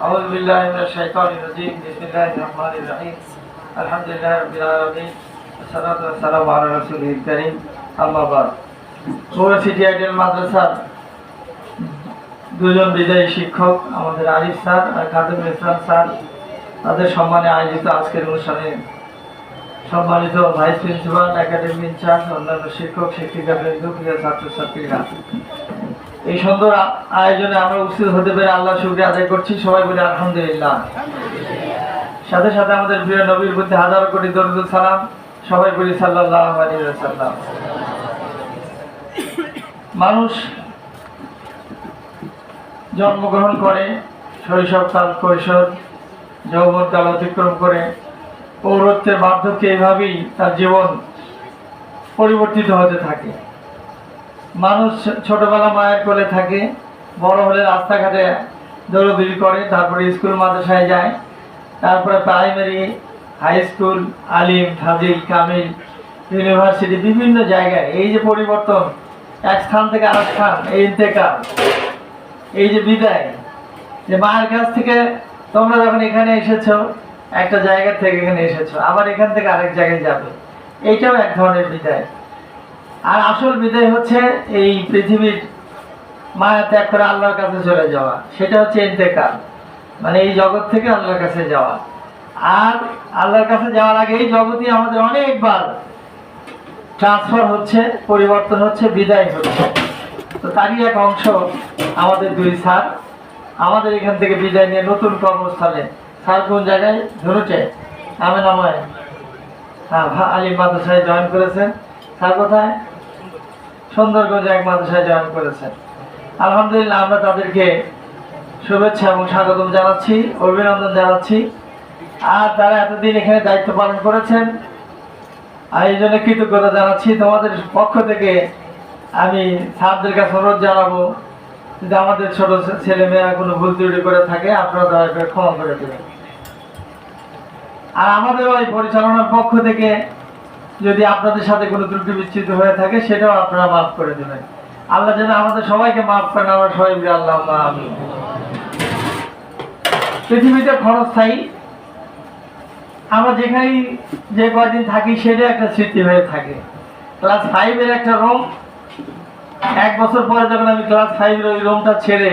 أعوذ بالله من الشيطان الرجيم بسم الله الرحمن الرحيم الحمد لله رب العالمين والصلاة والسلام على رسوله الكريم أما بعد পুরো city ideal মাদ্রাসার দুজন বিদায়ী শিক্ষক আমাদের আরিফ স্যার আর খাদিমুল ইসলাম স্যার তাদের সম্মানে আয়োজিত আজকের অনুষ্ঠানে সম্মানিত ভাইস প্রিন্সিপাল একাডেমি ইনচার্জ অন্যান্য শিক্ষক শিক্ষিকা বৃন্দ প্রিয় ছাত্রছাত্রীরা এই সুন্দর আয়োজনে আমরা উপস্থিত হতে পেরে আল্লাহ শুক্রিয়া আদায় করছি। সবাই বলে আলহামদুলিল্লাহ। সাথে সাথে আমাদের প্রিয় নবীর প্রতি হাজার কোটি দরুদ সালাম। সবাই বলি সাল্লাহ ওয়াসাল্লাম। মানুষ জন্মগ্রহণ করে শৈশবকাল কৈশোর যৌবনকাল অতিক্রম করে, পৌরত্বের বার্ধক্যে এইভাবেই তার জীবন পরিবর্তিত হতে থাকে। মানুষ ছোটবেলা মায়ের কোলে থাকে, বড় হলে রাস্তাঘাটে দৌড়দৌড়ি করে, তারপরে স্কুল মাদ্রাসায় যায়, তারপরে primary high school Alim, Fazil, Kamil university বিভিন্ন জায়গায় এই যে পরিবর্তন, এক স্থান থেকে আরেক স্থান, এই ইন্তেকাল, এই যে বিদায়, যে মায়ের কাছ থেকে তোমরা যখন এখানে এসেছ, একটা জায়গা থেকে এখানে এসেছ, আবার এখান থেকে আরেক জায়গায় যাবে, এইটাও এক ধরনের বিদায়। আর আসল বিদায় হচ্ছে এই পৃথিবীর মায়া ত্যাগ করে আল্লাহর কাছে চলে যাওয়া। সেটা হচ্ছে ইন্তেকাল। মানে এই জগৎ থেকে আল্লাহর কাছে যাওয়া। আর আল্লাহর কাছে যাওয়ার আগে এই জগতে আমাদের অনেকবার ট্রান্সফার হচ্ছে, পরিবর্তন হচ্ছে, বিদায় হচ্ছে। তো তারই এক অংশ আমাদের দুই স্যার। আমাদের এখান থেকে বিদায় নিয়ে নতুন কর্মস্থলে। স্যার কোন জায়গায়? ধরুটে আমি আমায় হ্যাঁ ভা- আলী মাদ্রাসায় জয়েন করেছেন। স্যার কোথায়? সুন্দরগঞ্জে এক মাদ্রাসায় জয়েন করেছেন। আলহামদুলিল্লাহ, আমরা তাদেরকে শুভেচ্ছা এবং স্বাগতম জানাচ্ছি, অভিনন্দন জানাচ্ছি। আর তারা এতদিন এখানে দায়িত্ব পালন করেছেন, আর এই জন্য কৃতজ্ঞতা জানাচ্ছি। তোমাদের পক্ষ থেকে আমি স্যারদের কাছে অনুরোধ জানাব যদি আমাদের ছোট ছেলে মেয়েরা কোনো ভুল ত্রুটি করে থাকে, আপনারা দয়া করে ক্ষমা করে দেবেন। আর আমাদের ওই পরিচালনার পক্ষ থেকে যদি আপনাদের সাথে কোনো ত্রুটি বিচ্ছিন্ন হয়ে থাকে, সেটাও আপনারা মাফ করে দেবেন। আল্লাহ যেন আমাদের সবাইকে মাফ করেন, আমরা সবাই বলি আল্লাহ আমি পৃথিবীতে ক্ষণস্থায়ী, আমরা যেখানেই যে কয়দিন থাকি সেটা একটা স্মৃতি হয়ে থাকে। ক্লাস ফাইভের একটা রুম, এক বছর পরে যখন আমি ক্লাস ফাইভের ওই রুমটা ছেড়ে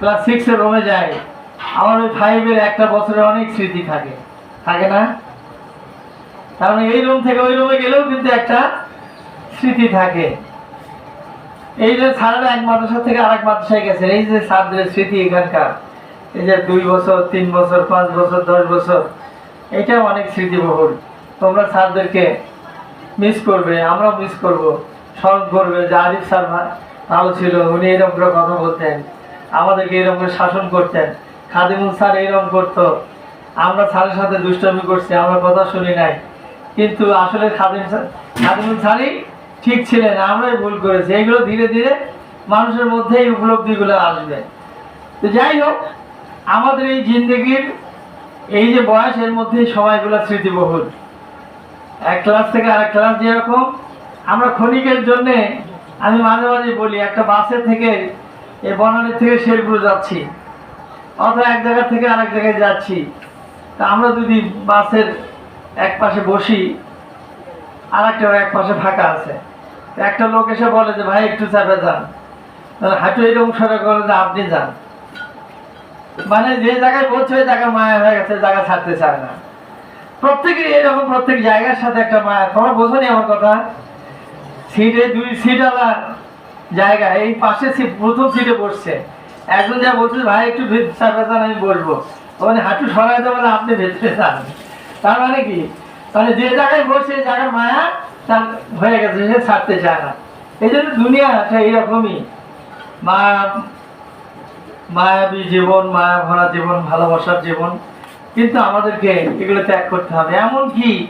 ক্লাস সিক্সের রুমে যাই, আমার ওই ফাইভের একটা বছরে অনেক স্মৃতি থাকে। থাকে না? কারণ এই রুম থেকে ওই রুমে গেলেও কিন্তু একটা স্মৃতি থাকে। এই যে স্যারেরা এক মাদ্রাসা থেকে আরেক মাদ্রাসায় গেছে এই যে স্যারদের স্মৃতি এখানকার, এই যে দুই বছর, তিন বছর, পাঁচ বছর, দশ বছর, এটাও অনেক স্মৃতিবহুল। তোমরা স্যারদেরকে মিস করবে, আমরাও মিস করব। স্মরণ করবে যে আরিফ স্যার ভালো ছিল, উনি এরকম করে কথা বলতেন। আমাদেরকে এরকম করে শাসন করতেন। খাদিমুল স্যার এরকম করতো। আমরা স্যারের সাথে দুষ্টমি করছি, আমরা কথা শুনি নাই। কিন্তু আসলে খাদিম খাদিমুল স্যারই ঠিক ছিলেন, আমরাই ভুল করেছি। এইগুলো ধীরে ধীরে মানুষের মধ্যে এই উপলব্ধিগুলো আসবে। তো যাই হোক, আমাদের এই জিন্দগির এই যে বয়স, এর মধ্যে সময়গুলো স্মৃতিবহুল। এক ক্লাস থেকে আরেক ক্লাস যেরকম, আমরা ক্ষণিকের জন্য, আমি মাঝে মাঝে বলি, একটা বাসে থেকে এই বনানী থেকে শেরপুর যাচ্ছি, অথবা এক জায়গা থেকে আরেক জায়গায় যাচ্ছি। তা আমরা যদি বাসের এক পাশে বসি আর একটা এক পাশে ফাঁকা আছে। একটা লোক এসে বলে যে, ভাই, একটু চাপে যান। হাঁটু এরকম সরে করে যে, আপনি যান। মানে যে জায়গায় বলছে, ওই জায়গায় মায়া হয়ে গেছে, জায়গা ছাড়তে চায় না। প্রত্যেকের এরকম, প্রত্যেক জায়গার সাথে একটা মায়া। তোমরা বোঝনি আমার কথা? সিটে দুই, সিটওয়ালা জায়গা, এই পাশে সিট প্রথম সিটে বসছে। একজন যা বলছে, ভাই, একটু চাপে যান, আমি বলব ওখানে হাঁটু সরাই দেবো না আপনি ভেতরে যান। তার মানে কি? মানে যে জায়গায় বসে জায়গার মায়া, তার হয়ে গেছে, সে ছাড়তে চায় না। এই জন্য দুনিয়াটা এইরকমই। মা মায়াবী জীবন, মায়া ভরা জীবন, ভালোবাসার জীবন। কিন্তু আমাদেরকে এগুলো ত্যাগ করতে হবে। এমন কি?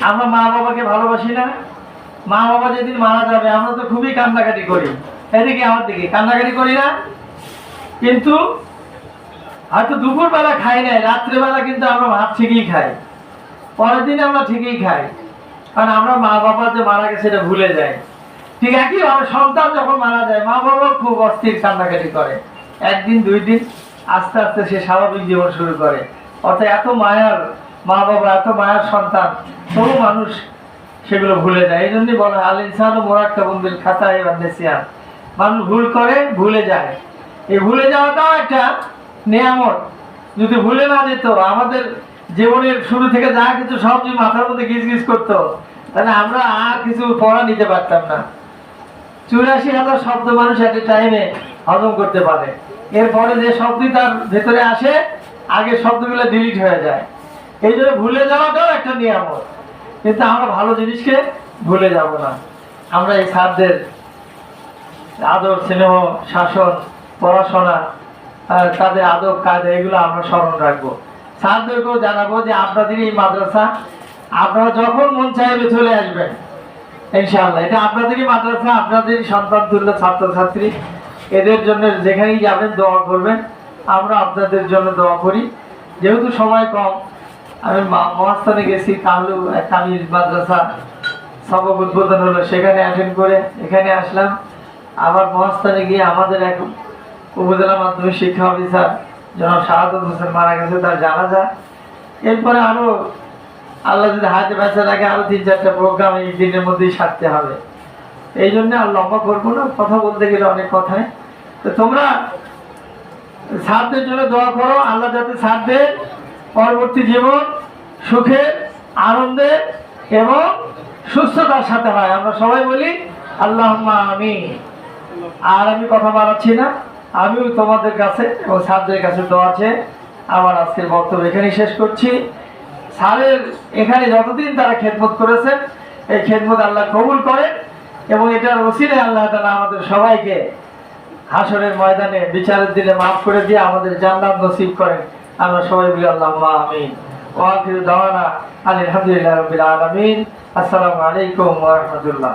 আমরা মা বাবাকে ভালোবাসি না? মা বাবা যেদিন মারা যাবে, আমরা তো খুবই কান্নাকাটি করি। এদিকে আমার দিকে। কান্নাকাটি করি না। কিন্তু হয়তো দুপুরবেলা খাই নাই, রাত্রেবেলা কিন্তু আমরা ভাত ঠিকই খাই। পরের দিন আমরা ঠিকই খাই। কারণ আমরা মা বাবা যে মারা গেছে সেটা ভুলে যাই। ঠিক একইভাবে সন্তান যখন মারা যায়, মা বাবা খুব অস্থির কান্নাকাটি করে। একদিন, দুই দিন, আস্তে আস্তে সে স্বাভাবিক জীবন শুরু করে। অর্থাৎ এত মায়ার মা বাবা, এত মায়ার সন্তান, তবু মানুষ সেগুলো ভুলে যায়। এই জন্যই বলা আল ইনসান মোরাক্কা বন্দিল খাতা এবার মানুষ ভুল করে, ভুলে যায়। এই ভুলে যাওয়াটাও একটা নিয়ামত। যদি ভুলে না যেত, আমাদের জীবনের শুরু থেকে যা কিছু সব যদি মাথার মধ্যে গিজ গিজ করতো, তাহলে আমরা আর কিছু পড়া নিতে পারতাম না। চুরাশি হাজার শব্দ মানুষ এট টাইমে হজম করতে পারে। এরপরে যে শব্দই তার ভেতরে আসে, আগে শব্দগুলো ডিলিট হয়ে যায়। এই জন্য ভুলে যাওয়াটাও একটা নিয়ামত। কিন্তু আমরা ভালো জিনিসকে ভুলে যাব না। আমরা এই সারদের আদর, স্নেহ, শাসন, পড়াশোনা তাদের আদব কাজ এগুলো আমরা স্মরণ রাখব। স্যারদেরকেও জানাব যে আপনাদের এই মাদ্রাসা, আপনারা যখন মন চাইবে চলে আসবেন, ইনশাআল্লাহ। এটা আপনাদেরই মাদ্রাসা, আপনাদেরই সন্তান তুল্য ছাত্রছাত্রী। এদের জন্য যেখানেই যাবেন দোয়া করবেন। আমরা আপনাদের জন্য দোয়া করি। যেহেতু সময় কম, আমি মহাস্থানে গেছি কামলু কামিল মাদ্রাসা সবক উদ্বোধন হলো। সেখানে অ্যাটেন্ড করে এখানে আসলাম। আবার মহাস্থানে গিয়ে আমাদের এক উপজেলা মাধ্যমিক শিক্ষা অফিসার জনাব শাহাদত হোসেন মারা গেছে, তার জানা যায় এরপরে আরও আল্লাহ যদি হাতে বেঁচে রাখে আরও তিন চারটা প্রোগ্রাম এই দিনের মধ্যেই সারতে হবে। এই জন্য আর লম্বা করব না, কথা বলতে গেলে অনেক কথায় তো তোমরা সারদের জন্য দোয়া করো, আল্লাহ যাতে সারদের পরবর্তী জীবন সুখে, আনন্দে এবং সুস্থতার সাথে হয়। আমরা সবাই বলি আল্লাহ আমি আর আমি কথা বাড়াচ্ছি না। আমিও তোমাদের কাছে এবং স্যারদের কাছে দোয়া আছে। আমার আজকের বক্তব্য এখানেই শেষ করছি। স্যারের এখানে যতদিন তারা খেদমত করেছেন এই খেদমত আল্লাহ কবুল করেন এবং এটার ওসিলে আল্লাহ তালা আমাদের সবাইকে হাসরের ময়দানে বিচারের দিনে মাফ করে দিয়ে আমাদের জান্নাত নসিব করেন। আমরা সবাই বলি আল্লাহ আমিন। ওয়াকির দাওয়ানা আলহামদুলিল্লাহ রবিল আলমিন। আসসালামু আলাইকুম রাহমাতুল্লাহ।